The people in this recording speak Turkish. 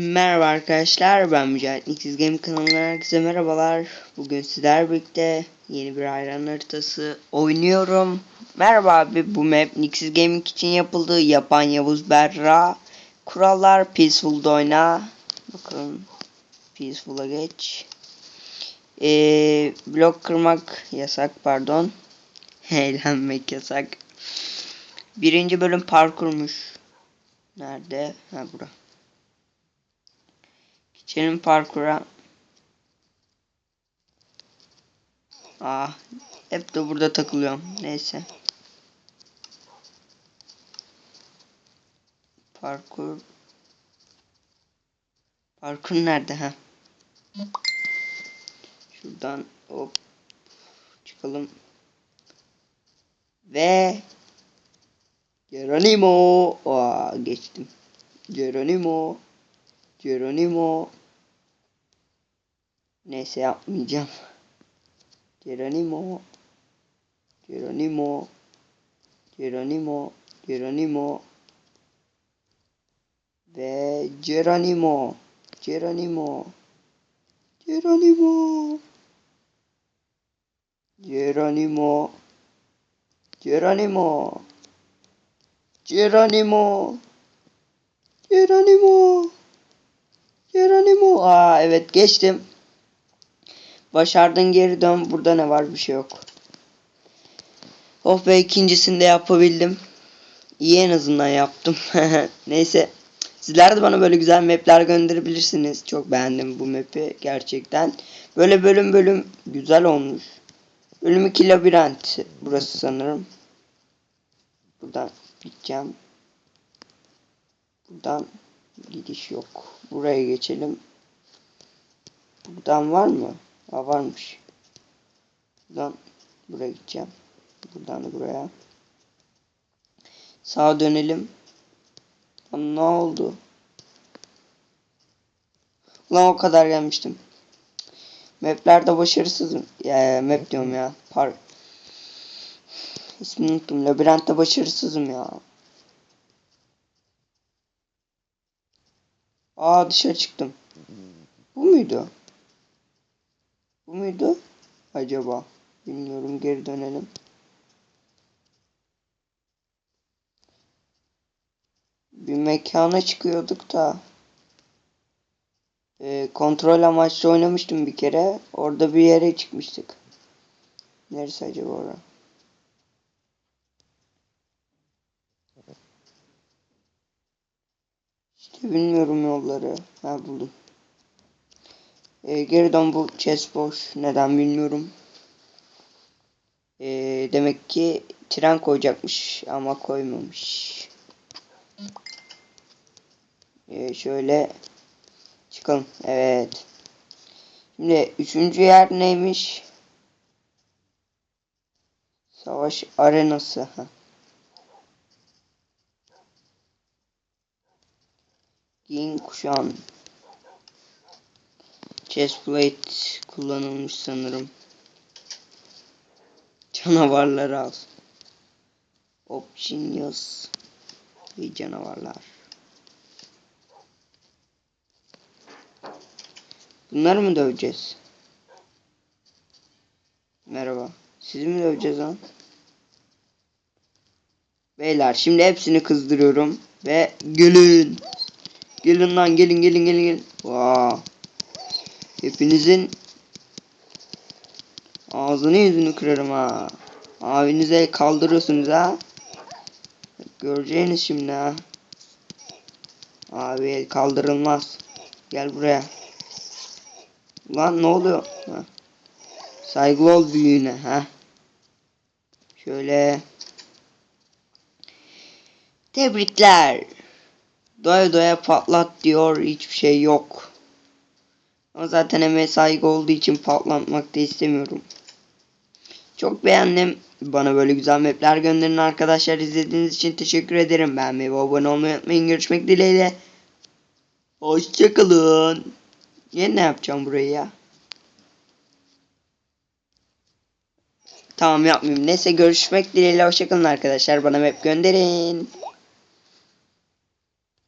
Merhaba arkadaşlar ben Mücahit Niksiz Game kanalından herkese merhabalar. Bugün sizler birlikte yeni bir hayran haritası oynuyorum. Merhaba abi bu map Niksiz Gaming için yapıldı. Yapan Yavuz Berra. Kurallar Peaceful'da oyna. Bakalım Peaceful'a geç. Ee, blok kırmak yasak pardon. Eğlenmek yasak. Birinci bölüm parkurmuş. Nerede? Ha bura. Geçelim parkura. Ah, hep de burada takılıyorum. Neyse. Parkur. Parkur nerede ha? Şuradan hop çıkalım. Ve Geronimo. Aa, geçtim. Geronimo. Geronimo. Nesea mi llama. Jerónimo, Jerónimo, Jerónimo, Jerónimo. De Jerónimo, Jerónimo, Jerónimo. Jerónimo, Jerónimo, Jerónimo, Jerónimo, Jerónimo. Aa evet geçtim. Başardın geri dön. Burada ne var bir şey yok. Oh be ikincisini de yapabildim. İyi en azından yaptım. Neyse. Sizler de bana böyle güzel mapler gönderebilirsiniz. Çok beğendim bu map'i gerçekten. Böyle bölüm bölüm güzel olmuş. Bölüm 2 labirent. Burası sanırım. Buradan gideceğim. Buradan gidiş yok. Buraya geçelim. Buradan var mı? Ha varmış. Buradan buraya gideceğim. Buradan da buraya. Sağa dönelim. Lan ne oldu? Ulan o kadar gelmiştim. Maplerde başarısızım. Ya, map diyorum ya. Par İsmini unuttum. Labirentte başarısızım ya. Aa dışarı çıktım. Bu muydu? Muydu? Acaba? Bilmiyorum. Geri dönelim. Bir mekana çıkıyorduk da. E, kontrol amaçlı oynamıştım bir kere. Orada bir yere çıkmıştık. Neresi acaba orası? Bilmiyorum yolları. Ha buldum. E, geri dön bu chest boş. Neden bilmiyorum. E, demek ki tren koyacakmış ama koymamış. E, şöyle çıkalım. Evet. Şimdi üçüncü yer neymiş? Savaş arenası. Ha. Giyin kuşağın. Chestplate kullanılmış sanırım. Canavarları al. Options ve canavarlar. Bunları mı döveceğiz? Merhaba. Sizi mi döveceğiz lan? Beyler şimdi hepsini kızdırıyorum. Ve gelin. Gelin lan gelin gelin gelin gelin. Wow. Hepinizin ağzını yüzünü kırarım ha. Abinize kaldırıyorsunuz ha. Göreceğiniz şimdi ha. Abi el kaldırılmaz. Gel buraya. Lan ne oluyor? Ha. Saygılı ol büyüğüne ha. Şöyle. Tebrikler. Doya doya patlat diyor. Hiçbir şey yok. Ama zaten emeğe saygı olduğu için patlatmak da istemiyorum. Çok beğendim. Bana böyle güzel mapler gönderin arkadaşlar. İzlediğiniz için teşekkür ederim. Beğenmeyi ve abone olmayı unutmayın. Görüşmek dileğiyle. Hoşçakalın. Yine ne yapacağım burayı ya? Tamam yapmayayım. Neyse görüşmek dileğiyle. Hoşçakalın arkadaşlar. Bana map gönderin.